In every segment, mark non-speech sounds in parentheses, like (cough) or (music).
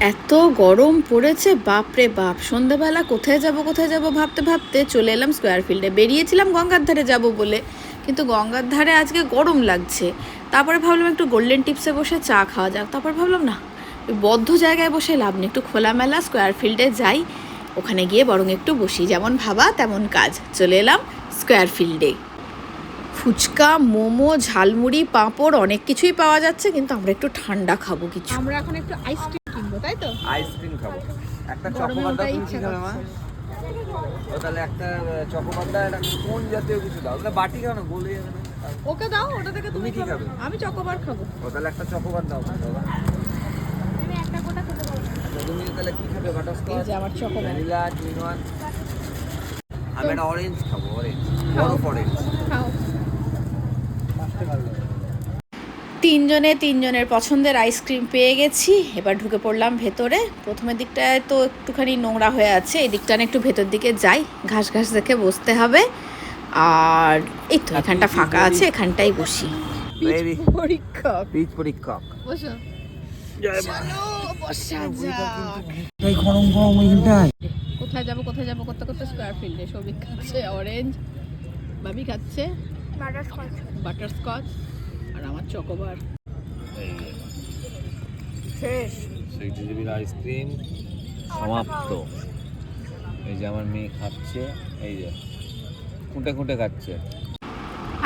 এত গরম পড়েছে, বাপরে বাপ। সন্ধেবেলা কোথায় যাব কোথায় যাব ভাবতে ভাবতে চলে এলাম স্কোয়ার ফিল্ডে বেরিয়েছিলাম গঙ্গার ধারে যাব বলে, কিন্তু গঙ্গার ধারে আজকে গরম লাগছে। তারপরে ভাবলাম একটু গোল্ডেন টিপসে বসে চা খাওয়া যাক। তারপর ভাবলাম, না, বদ্ধ জায়গায় বসে লাভ নেই, একটু খোলামেলা স্কোয়ার ফিল্ডে যাই। ওখানে গিয়ে বরং একটু বসি। যেমন ভাবা, তেমন কাজ। চলে এলাম স্কোয়ার ফিল্ডে ফুচকা, মোমো, ঝালমুড়ি, পাঁপড় অনেক কিছুই পাওয়া যাচ্ছে, কিন্তু আমরা একটু ঠান্ডা খাব কিছু। আমরা এখন একটু আইসক্রিম তো? আইসক্রিম খাব। একটা দাও তুমি কি খাবে মা? ও তাহলে একটা চকোবার দাও একটা কোন জাতীয় কিছু দাও? তাহলে বাটি খাও না গলে যাবে না? ওকে দাও ওটা থেকে তুমি কি খাবে? আমি চকোবার খাব। ও তাহলে একটা চকোবার দাও দাদা আমি একটা কোটা খেতে পারব আচ্ছা, তুমি তাহলে কি খাবে এই যে আমার চকোবার। ভ্যানিলা আমি একটা অরেঞ্জ খাব অরেঞ্জ বরফ অরেঞ্জ খাও। তিনজনে তিনজনের পছন্দের আইসক্রিম পেয়ে গেছি। এবার ঢুকে পড়লাম ভেতরে। প্রথমের দিকটায় তো একটুখানি নোংরা হয়ে আছে। এই দিকটা একটু ভেতর দিকে যাই। ঘাস ঘাস দেখে বসতে হবে। আর এই তো এখানটা ফাঁকা আছে এখানটাই বসি। Very. পরীক্ষা পরীক্ষক। বসো। কোথায় যাব কোথায় যাব করতে করতে স্কোয়ার ফিল্ডে সবিক খাচ্ছে অরেঞ্জ বাবি খাচ্ছে বাটার স্কচ আর আমার চকোবার। শেষ। সেই জিবির আইসক্রিম সমাপ্ত। এই যে আমার মেয়ে খাচ্ছে এই যে খুঁটে খুঁটে খাচ্ছে।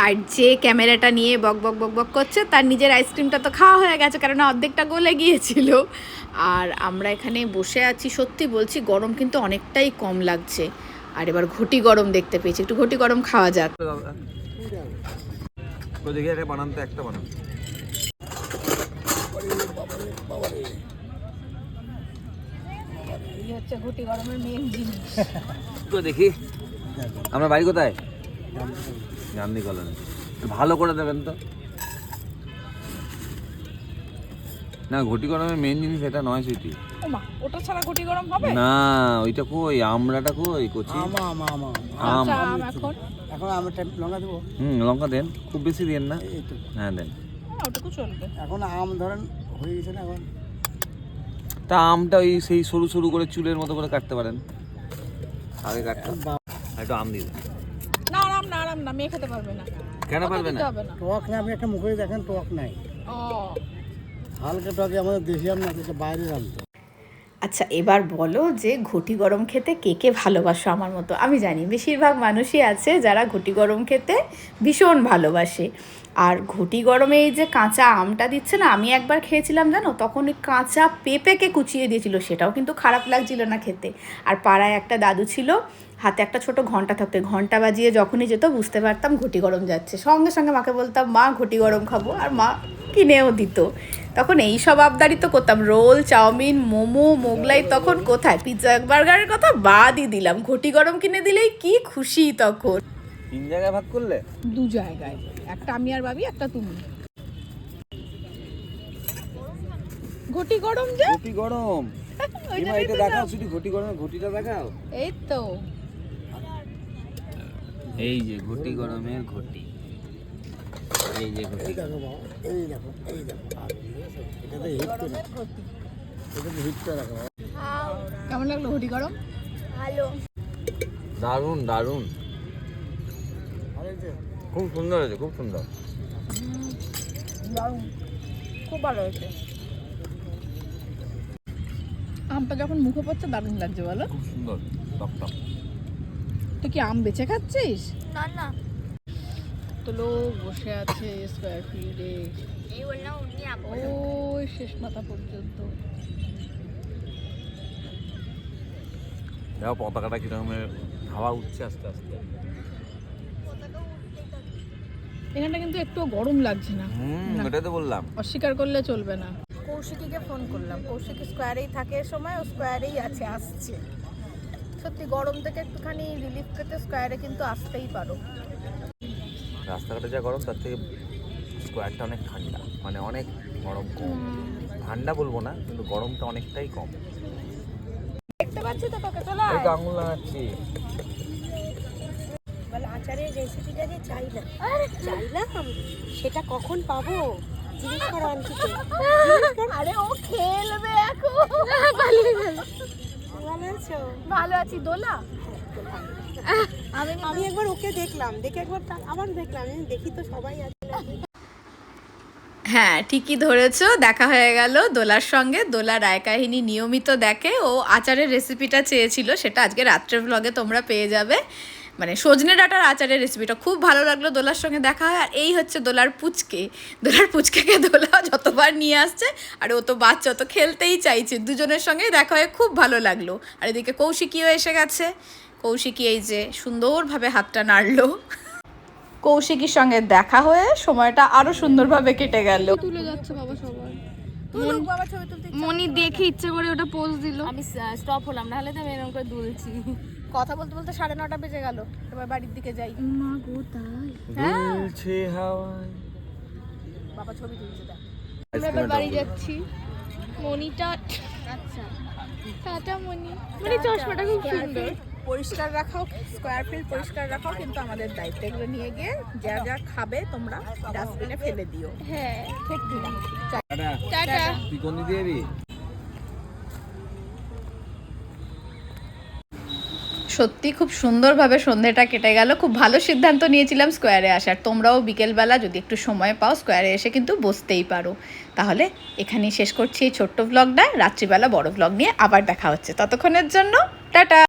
আর যে ক্যামেরাটা নিয়ে বক বক বক বক করছে তার নিজের আইসক্রিমটা তো খাওয়া হয়ে গেছে কারণ অর্ধেকটা গলে গিয়েছিল। আর আমরা এখানে বসে আছি সত্যি বলছি গরম কিন্তু অনেকটাই কম লাগছে। আর এবার ঘটি গরম দেখতে পেয়েছি। একটু ঘটি গরম খাওয়া যাক। তো দেখি একটা বানান তো একটা বানান। এই হচ্ছে ঘটি গরমের মেন জিনিস। তো দেখি। আমরা বাড়ি কোথায়? গান্ধী কলোনি। ভালো করে দেবেন তো। না ঘটি গরমের মেন জিনিস এটা নয় সুইটি ওমা ওটা ছাড়া ঘটি গরম হবে? না ওইটা কই? আমরাটা কই? কচি? আম কাঁচা আম এখন? এখন আমি লঙ্কা দেবো? হুম লঙ্কা দেন। খুব বেশি দেন না? এই হ্যাঁ দেন। হ্যাঁ, ওটুকু চলবে। এখন আম ধরেন হয়ে গেছে না এখন? তা আমটা ওই সেই সরু সরু করে চুলের মতো করে কাটতে পারেন। আগে কাটতাম। একটু আম দিয়ে না আরাম না আরাম না মেয়ে খেতে পারবে না। কেন পারবে না? না। টক না আপনি একটা মুখে দেখেন টক নাই। ও। আচ্ছা এবার বলো যে ঘটি গরম খেতে কে কে ভালোবাসো আমার মতো? আমি জানি বেশিরভাগ মানুষই আছে যারা ঘটি গরম খেতে ভীষণ ভালোবাসে। আর ঘটি গরমে এই যে কাঁচা আমটা দিচ্ছে না, আমি একবার খেয়েছিলাম জানো, তখন ওই কাঁচা পেঁপেকে কুচিয়ে দিয়েছিল, সেটাও কিন্তু খারাপ লাগছিল না খেতে। আর পাড়ায় একটা দাদু ছিল, হাতে একটা ছোট ঘণ্টা থাকতো ঘণ্টা বাজিয়ে যখনই যেত, বুঝতে পারতাম ঘটি গরম যাচ্ছে। সঙ্গে সঙ্গে মাকে বলতাম, মা, ঘটি গরম খাব। আর মা কিনেও দিত। তখন এই সব আবদারি তো করতাম। রোল চাউমিন মোমো মোগলাই তখন কোথায়? পিৎজা বার্গারের কথা বাদই দিলাম। ঘটি গরম কিনে দিলেই কি খুশি তখন। তিন জায়গায় ভাগ করলে? দু জায়গায় একটা আমি আর ভাবি একটা তুমি। ঘটি গরম যে? ঘটি গরম। (laughs) এটা দেখাও শুধু ঘটি গরম ঘটিটা দেখাও। এই তো। এই যে ঘটি গরমের ঘটি। এই যে এই দেখো এই দেখো এই দেখো। আর এটাতে হিট করে এটাতে হিট করে রাখো কেমন লাগল ঘটি গরম? দারুণ দারুণ। আর খুব সুন্দর হয়েছে খুব সুন্দর। দারুণ। খুব ভালো হয়েছে। আমটা যখন মুখে পড়ছে দারুণ লাগছে বলো। খুব সুন্দর টকটক তুই কি আম বেচে খাচ্ছিস? না না। তো লোক বসে আছে স্কোয়ার ফিল্ডে এই বললাম উনি আম ওই শেষ মাথা পর্যন্ত। দেখো পতাকাটা কীরকম হাওয়া উঠছে আস্তে আস্তে। এখানটা কিন্তু একটু গরম লাগছে না। ওটাই তো বললাম। অস্বীকার করলে চলবে না। কৌশিকীকে ফোন করলাম। কৌশিক স্কোয়ারেই থাকে এ সময় ও স্কোয়ারেই আছে আসছে। সত্যি গরম থেকে একটুখানি রিলিফ পেতে স্কোয়ারে কিন্তু আসতেই পারো। রাস্তাঘাটে যা গরম তার থেকে স্কোয়ারটা অনেক ঠান্ডা। মানে অনেক গরম কম। ঠান্ডা বলব না কিন্তু গরমটা অনেকটাই কম। দেখতে পাচ্ছি তো তোকে চলে এই আয়। তো আঙুল লাগাচ্ছি বলে আচারের রেসিপিটা যে চাইলাম। চাইলাম? সেটা কখন পাবো? জিজ্ঞেস করো আন্টিকে আরে ও খেলবে এখন। আছো ভালো আছি দোলা। আমি আমি একবার ওকে দেখলাম, দেখে একবার আবার দেখলাম, আমি দেখি তো সবাই আছে। হ্যাঁ ঠিকই ধরেছো, দেখা হয়ে গেল দোলার সঙ্গে। দোলা রায় কাহিনী নিয়মিত দেখে, ও আচারের রেসিপিটা চেয়েছিল, সেটা আজকে রাত্রের ব্লগে তোমরা পেয়ে যাবে। মানে সজনে ডাটার আচারের রেসিপিটা খুব ভালো লাগল দোলার সঙ্গে দেখা হয়। আর এই হচ্ছে দোলার পুচকে। দোলার পুচকেকে দোলা যতবার নিয়ে আসছে, আর ও তো বাচ্চা তো খেলতেই চাইছে। দুজনের সঙ্গেই দেখা হয়ে খুব ভালো লাগল। আর এদিকে কৌশিকীও এসে গেছে। কৌশিকী এই যে সুন্দরভাবে হাতটা নাড়লো। কৌশিকীর সঙ্গে দেখা হয়ে সময়টা আরও সুন্দরভাবে কেটে গেল। তুলে যাচ্ছে বাবা সবার তুলুক বাবা ছবি তুলতে মনি দেখে ইচ্ছে করে ওটা পোজ দিল। আমি স্টপ হলাম নাহলে তো আমি এরকম করে দুলছি। কথা বলতে বলতে সাড়ে নটা বেজে গেল এবার বাড়ির দিকে যাই। মা গো তাই? দুলছে হাওয়ায়। বাবা ছবি তুলছে আমরা এবার বাড়ি যাচ্ছি। মনিটা আচ্ছা। টাটা মনি। মনি চশমাটা খুব সুন্দর। পরিষ্কার রাখাও স্কোয়ার ফিল্ড পরিষ্কার রাখাও কিন্তু আমাদের দায়িত্ব এগুলো নিয়ে গিয়ে যা যা খাবে তোমরা ডাস্টবিনে ফেলে দিও। হ্যাঁ। ঠিক টাটা। তুই কোন দিকে সত্যি খুব সুন্দরভাবে সন্ধেটা কেটে গেল। খুব ভালো সিদ্ধান্ত নিয়েছিলাম স্কোয়ারে আসার। তোমরাও বিকেলবেলা যদি একটু সময় পাও স্কোয়ারে এসে কিন্তু বসতেই পারো। তাহলে এখানেই শেষ করছি এই ছোট্ট ব্লগটা রাত্রিবেলা বড় ব্লগ নিয়ে আবার দেখা হচ্ছে। ততক্ষণের জন্য টাটা!